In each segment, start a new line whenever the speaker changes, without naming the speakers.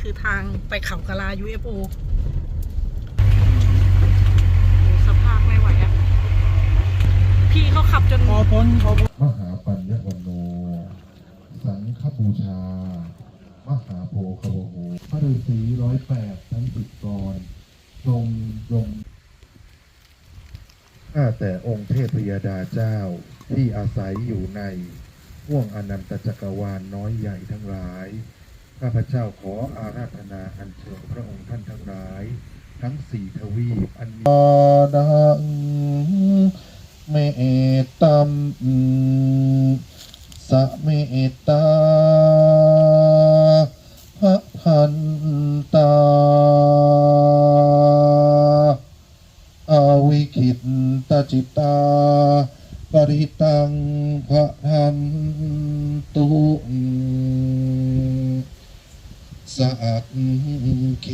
คือทางไปเขากะลา UFO โอ้สภาพไม่ไหวอะพี่เขาขับจน
พอพ้นพอพ้น
มหาปัญญวันโน สังฆบูชา มหาโพคาวโหพระฤาษีร้อยแปดทั้งสิบกรทรงยงข้าแต่องค์เทพยดาเจ้าที่อาศัยอยู่ในห่วงอนันตจักรวาลน้อยใหญ่ทั้งหลาย ข้าพเจ้าขออาราธนาอัญเชิญพระองค์ท่านทั้งหลาย ทั้งสี่ทวีปอันมีดังเมตตัมสะเมตตาพระพันตาอาวิคิตตจิตตา ปริตังพระทันตุ สักเค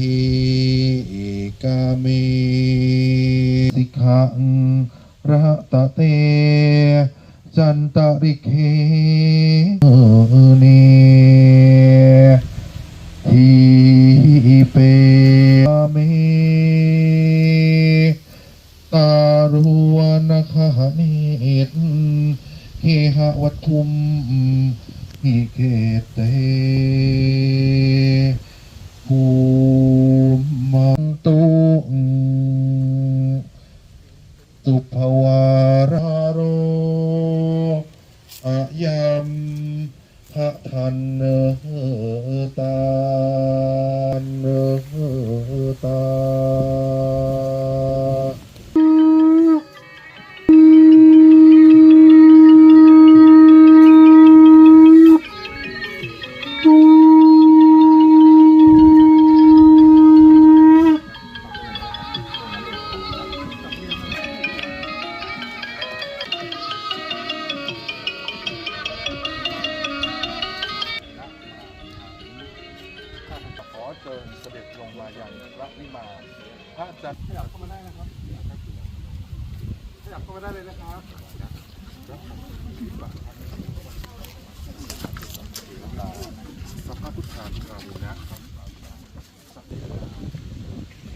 กาเมสิกขังระตะเต จันตริเคเนทีเปเมตารุวนคหเนตเคหวัตถุม หิเกเตภูมันตุสุภวารโรอายัมพระทันเนตานเนตา เสด็จลงมาอย่างพระวิมานพระจันทร์ขยับเข้ามาได้นะครับขยับเข้ามาได้เลยนะครับสภาพพุทธาคารุนะครับสัพเพ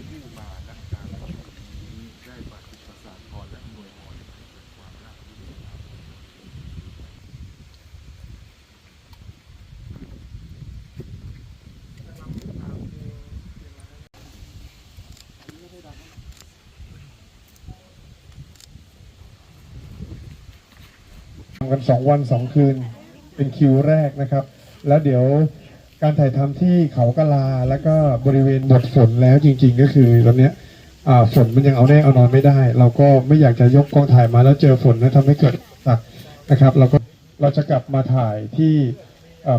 ผู้มานักการนี้ได้ปฏิปสาทรและอำนวยพรให้เกิดความราบรื่น
ทำกันสองวันสองคืน เป็นคิวแรกนะครับ แล้วเดี๋ยวการถ่ายทำที่เขากะลา แล้วก็บริเวณหมดฝนแล้วจริง ๆ ก็คือตอนเนี้ยฝนมันยังเอาแน่เอานอนไม่ได้ เราก็ไม่อยากจะยกกองถ่ายมาแล้วเจอฝนนะทำให้เกิดตักนะครับเราก็เราจะกลับมาถ่ายที่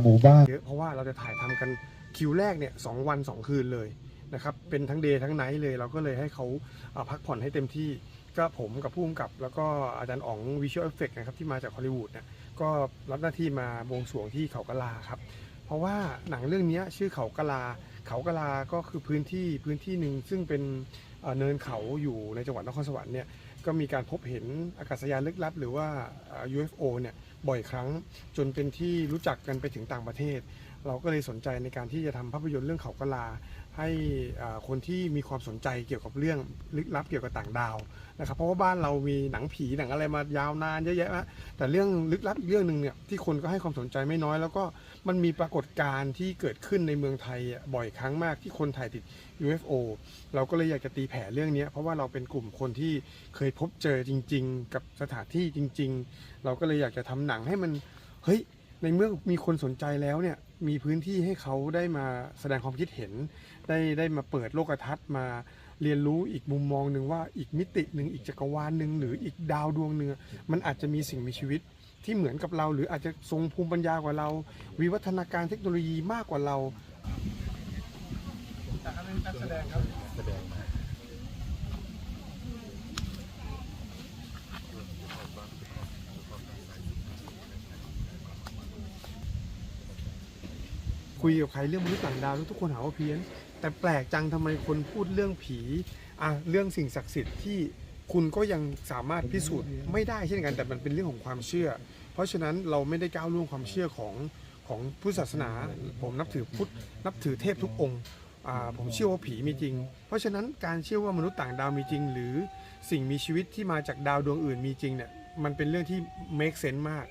หมู่บ้าน
เยอะเพราะว่าเราจะถ่ายทำกันคิวแรกเนี่ยสองวันสองคืนเลยนะครับเป็นทั้งเดย์ทั้งไนท์เลย เราก็เลยให้เขาพักผ่อนให้เต็มที่ ก็ผมกับผู้กำกับ แล้วก็อาจารย์อ๋องวิชวลเอฟเฟกนะครับที่มาจากฮอลลีวูดเนี่ยก็รับหน้าที่มาบวงสรวงที่เขากะลาครับ เพราะว่าหนังเรื่องนี้ชื่อเขากะลา เขากะลาก็คือพื้นที่พื้นที่หนึ่งซึ่งเป็นเนินเขาอยู่ในจังหวัดนครสวรรค์เนี่ยก็มีการพบเห็นอากาศยานลึกลับ หรือว่า UFO เนี่ยบ่อยครั้งจนเป็นที่รู้จักกันไปถึงต่างประเทศ เราก็เลยสนใจในการที่จะทำภาพยนตร์เรื่องเขากะลา ให้คนที่มีความสนใจเกี่ยวกับเรื่องลึกลับเกี่ยวกับต่างดาวนะครับเพราะว่าบ้านเรามีหนังผีหนังอะไรมายาวนานเยอะแยะนะแต่เรื่องลึกลับเรื่องหนึ่งเนี่ยที่คนก็ให้ความสนใจไม่น้อย แล้วก็มันมีปรากฏการณ์ที่เกิดขึ้นในเมืองไทยบ่อยครั้งมากที่คนถ่ายติด UFO เราก็เลยอยากจะตีแผ่เรื่องนี้เพราะว่าเราเป็นกลุ่มคนที่เคยพบเจอจริง ๆ กับสถานที่จริง ๆ เราก็เลยอยากจะทำหนังให้มันเฮ้ยในเมื่อมีคนสนใจแล้วเนี่ย มีพื้นที่ให้เขาได้มาแสดงความคิดเห็น ได้ได้มาเปิดโลกทัศน์มาเรียนรู้อีกมุมมองหนึ่งว่าอีกมิติหนึ่งอีกจักรวาลหนึ่งหรืออีกดาวดวงหนึ่งมันอาจจะมีสิ่งมีชีวิตที่เหมือนกับเรา หรืออาจจะทรงภูมิปัญญากว่าเรา วิวัฒนาการเทคโนโลยีมากกว่าเราคุ คุยกับใครเรื่องมนุษย์ต่างดาวทุกคนหาว่าเพี้ยน แต่แปลกจังทำไมคนพูดเรื่องผีอะเรื่องสิ่งศักดิ์สิทธิ์ที่คุณก็ยังสามารถพิสูจน์ไม่ได้เช่นกันแต่มันเป็นเรื่องของความเชื่อ เพราะฉะนั้นเราไม่ได้ก้าวล่วงความเชื่อของของพุทธศาสนา ผมนับถือพุทธนับถือเทพทุกองค์ผมเชื่อว่าผีมีจริง เพราะฉะนั้นการเชื่อว่ามนุษย์ต่างดาวมีจริง หรือสิ่งมีชีวิตที่มาจากดาวดวงอื่นมีจริงเนี่ยมันเป็นเรื่องที่ make sense มาก